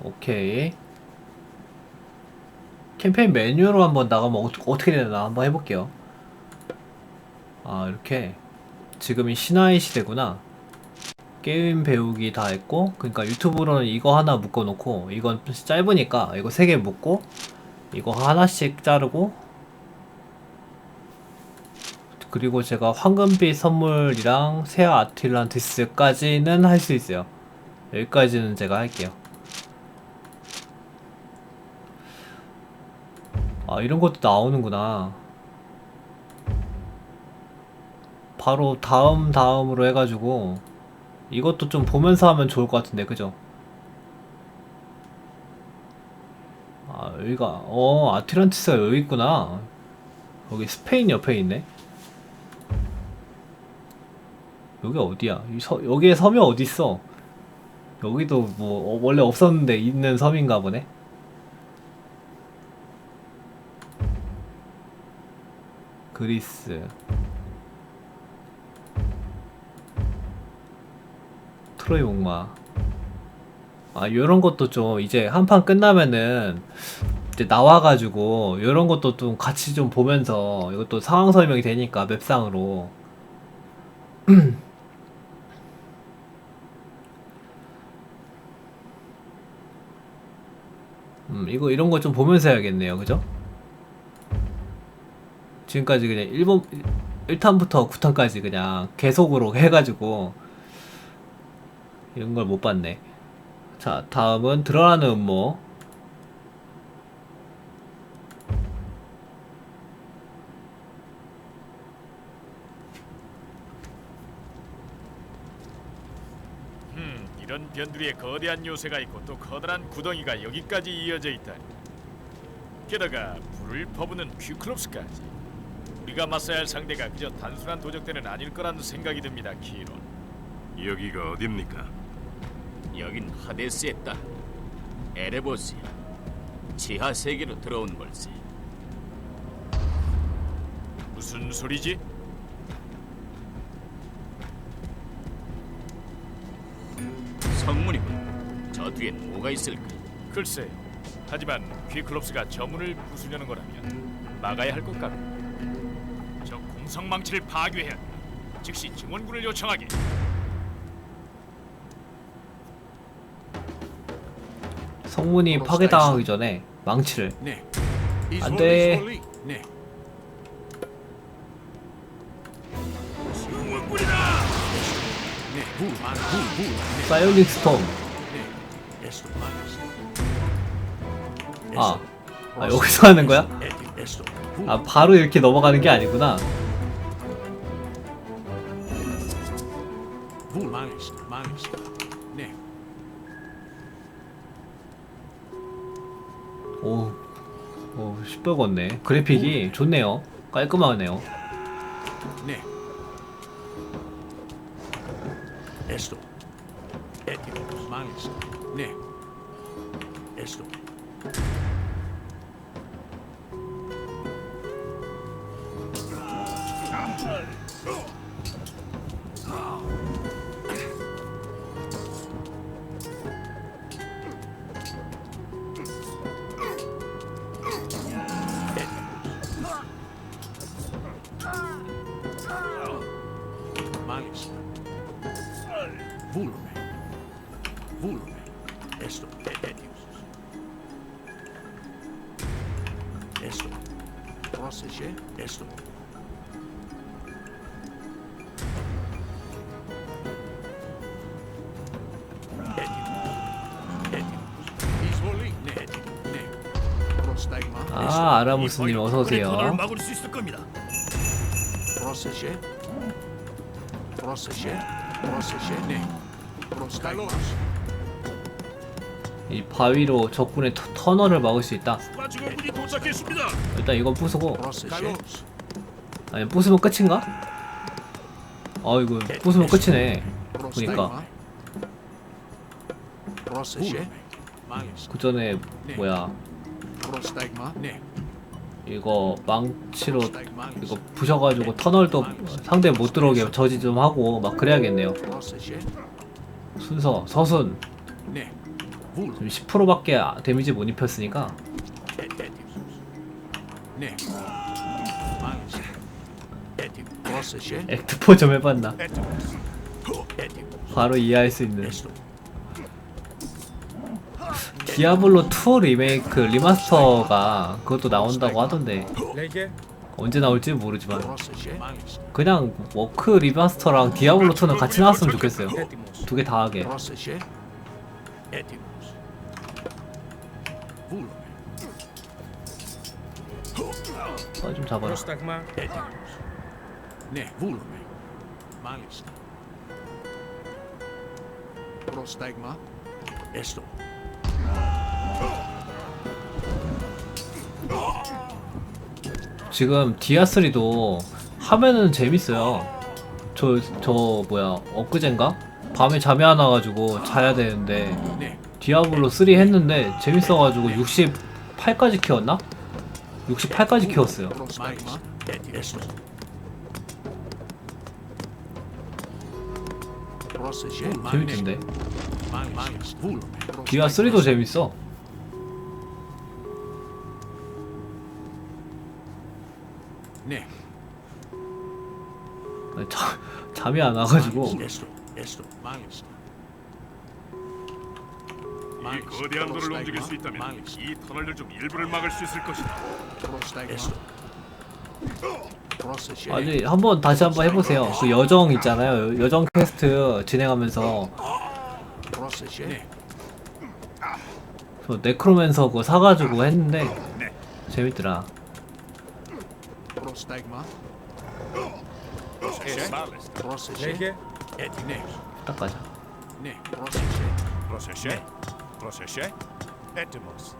오케이. 캠페인 메뉴로 한번 나가면 어, 어떻게 되나 한번 해볼게요. 아, 이렇게. 지금이 신화의 시대구나. 게임 배우기 다 했고, 그러니까 유튜브로는 이거 하나 묶어놓고, 이건 짧으니까 이거 세 개 묶고, 이거 하나씩 자르고, 그리고 제가 황금빛 선물이랑 세아 아틀란티스까지는 할 수 있어요. 여기까지는 제가 할게요. 아, 이런 것도 나오는구나. 바로 다음 다음으로 해가지고 이것도 좀 보면서 하면 좋을 것 같은데, 그죠? 아, 여기가, 어, 아틀란티스가 여기 있구나. 여기 스페인 옆에 있네. 여기 어디야? 이 서, 여기에 섬이 어디 있어? 여기도 뭐 어, 원래 없었는데 있는 섬인가 보네. 그리스. 트로이 목마. 아, 요런 것도 좀 이제 한 판 끝나면은 이제 나와가지고 요런 것도 좀 같이 좀 보면서 이것도 상황 설명이 되니까 맵상으로 음, 이거 이런 거 좀 보면서 해야겠네요. 그죠? 지금까지 그냥 1번 1탄부터 9탄까지 그냥 계속으로 해가지고 이런 걸 못 봤네. 자, 다음은 드러나는 음모. 음, 이런 변두리에 거대한 요새가 있고 또 커다란 구덩이가 여기까지 이어져 있다니. 게다가 불을 퍼부는 퀴클롭스까지. 우리가 맞서야 할 상대가 그저 단순한 도적대는 아닐 거라는 생각이 듭니다, 키론. 여기가 어딥니까? 여긴 하데스의 땅 에레보스야 지하 세계로 들어온 걸세 무슨 소리지? 성문이군 저 뒤엔 뭐가 있을까 글쎄. 하지만 퀴클롭스가 저 문을 부수려는 거라면 막아야 할 것 같고. 저 공성망치를 파괴해야 한다. 즉시 증원군을 요청하게. 성문이 파괴당하기 전에 망치를 네. 안 돼. 네. 네. 불만 불불. 네. 사이오닉 스톰. 네. 아, 아 여기서 하는 거야? 아 바로 이렇게 넘어가는 게 아니구나. 오, 오 시뻘겋네. 그래픽이 좋네요. 깔끔하네요. 네. 에스토. 마이스. 네. 에스토. 마 Volume. Volume. Esto. Esto. Procesje. Esto. 아 아라무스님 어서 오세요. 막을 수 있을 겁니다. 프로세시 프로세시 프로세시 네 이 바위로 적군의 터, 터널을 막을 수 있다. 일단 이건 부수고 아니 부수면 끝인가? 어 이거 부수면 끝이네. 보니까 그 전에 뭐야 이거 망치로 이거 부셔가지고 터널도 상대 못 들어오게 저지 좀 하고 막 그래야겠네요. 순서 서순. 네. 지금 10%밖에 아, 데미지 못 입혔으니까. 네. 액트포 좀 해봤나? 바로 이해할 수 있는. 디아블로 2 리메이크 리마스터가 그것도 나온다고 하던데. 언제 나올지 모르지만 그냥 워크 리마스터랑 디아블로 2는 같이 나왔으면 좋겠어요. 두 개 다 하게. 어, 좀 잡아요. 지금 디아3도 하면은 재밌어요 저, 저 뭐야 엊그젠가? 밤에 잠이 안 와가지고 자야 되는데 네. 디아블로 3 했는데 재밌어가지고 68까지 키웠나? 68까지 키웠어요. 프로세스. 재밌던데 망했어. 불러내. 디아 3도 재밌어 네. 자, 잠이 안 와가지고. 망했어. 이 거대한 돌을 움직일 수 있다면 이 터널들 중 일부를 막을 수 있을 것이다. 아니 한번 다시 한번 해보세요. 그 여정 있잖아요. 여정 퀘스트 진행하면서. 네. 저 네크로맨서 그거 사가지고 했는데 재밌더라 Prostagma. Prosesek. Prosesek. 개 Et ne. 깎아자. Ne. Prosesek. Prosesek. Prosesek. Etimos.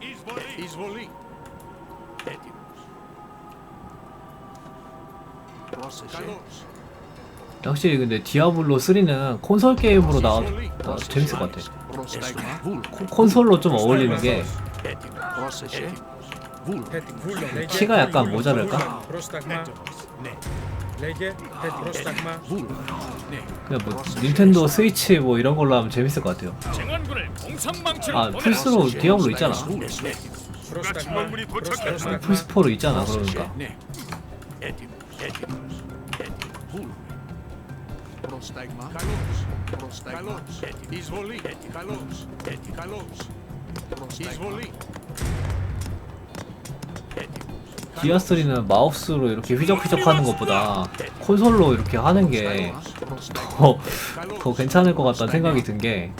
Izvoli. Izvoli. Etimos. Prosesek. 확실히 근데 디아블로 3는 콘솔 게임으로 나왔다 재밌을 것 같아. 콘솔로 좀 어울리는 게. 키가 약간 모자랄까? 그냥 뭐 닌텐도 스위치 뭐 이런 걸로 하면 재밌을 것 같아요. 아 플스로 디아블로 있잖아. 플스포로 있잖아 그러니까. 디아스리는 마우스로 이렇게 휘적휘적 하는 것보다 콘솔로 이렇게 하는 게 더 더 괜찮을 것 같다는 생각이 든게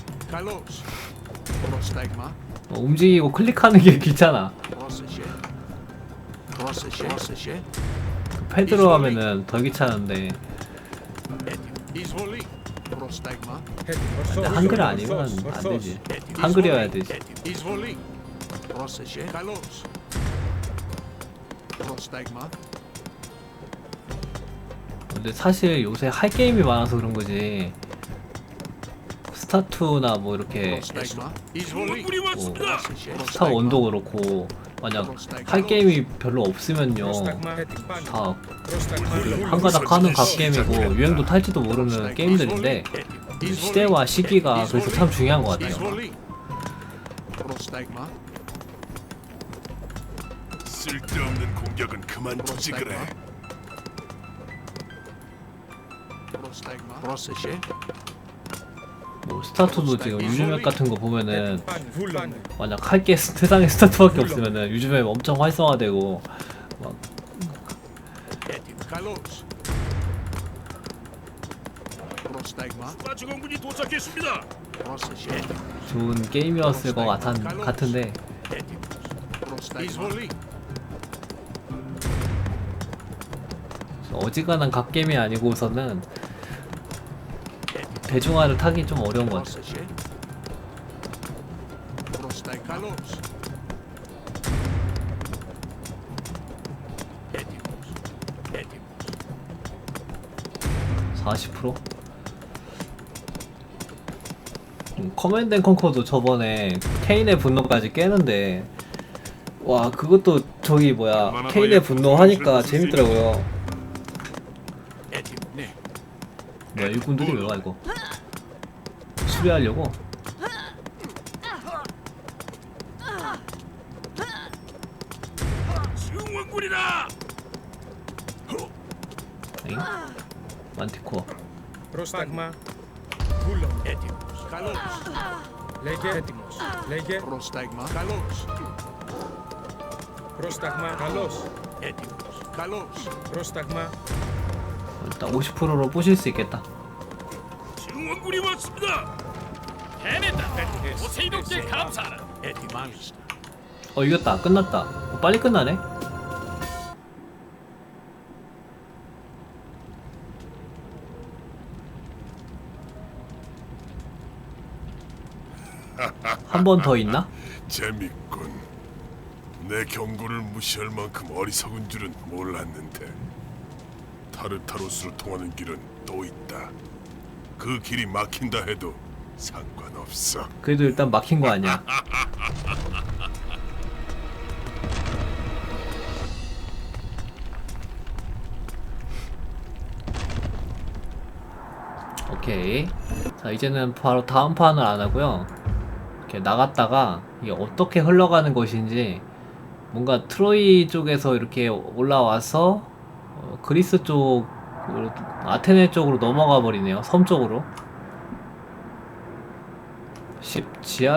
어, 움직이고 클릭하는 게 귀찮아. 그 패드로 하면은 더 귀찮은데. 근데 한글이 아니면 안 되지. 한글이어야 되지. 근데 사실 요새 할 게임이 많아서 그런 거지. 스타2나 뭐 이렇게 뭐 스타1도 그렇고 만약 할 게임이 별로 없으면요 다 한가닥 하는 각 게임이고 유행도 탈지도 모르는 게임들인데 시대와 시기가 그래서 참 중요한 것 같아요 쓸데없는 공격은 그만두지 그래. 플러스 실? 뭐 스타트도 지금 유즈맵 같은 거 보면은 만약 할게 세상에 스타트밖에 없으면은 요즘에 엄청 활성화되고 막 좋은 게임이었을 것 같은 같은데. 어지간한 각 게임이 아니고서는 대중화를 타기 좀 어려운 것 같아요 프로세스. 프로스타그마. 칼로스. 에티. 에티. 40%? 음, 커맨드 앤 컨커도 저번에 케인의 분노까지 깨는데 와 그것도 저기 뭐야 케인의 분노 하니까 재밌더라고요 야 일꾼 들이 왜와 이거. 수리하려고? 증원군이다. 에잉? 만티코 프로스타그마. 굴럼 에티모스. 칼로스. 레게. 에티모스. 레게. 프로스타그마. 칼로스. 프로스타그마. 칼로스. 에티모스. 칼로스. 프로스타그마. 일단 50%로 부실 수 있겠다. 우리 왔습니다. 해냈다. 포세이돈께 감사하라. 어 이겼다 끝났다 어, 빨리 끝나네 한 번 더 있나? 재밌군. 내 경고를 무시할 만큼 어리석은 줄은 몰랐는데 타르타로스로 통하는 길은 또 있다. 그 길이 막힌다 해도 상관없어. 그래도 일단 막힌 거 아니야? 오케이. 자 이제는 바로 다음 판을 안 하고요. 이렇게 나갔다가 이게 어떻게 흘러가는 것인지 뭔가 트로이 쪽에서 이렇게 올라와서 어, 그리스 쪽 아테네 쪽으로 넘어가 버리네요. 섬 쪽으로. 10 지하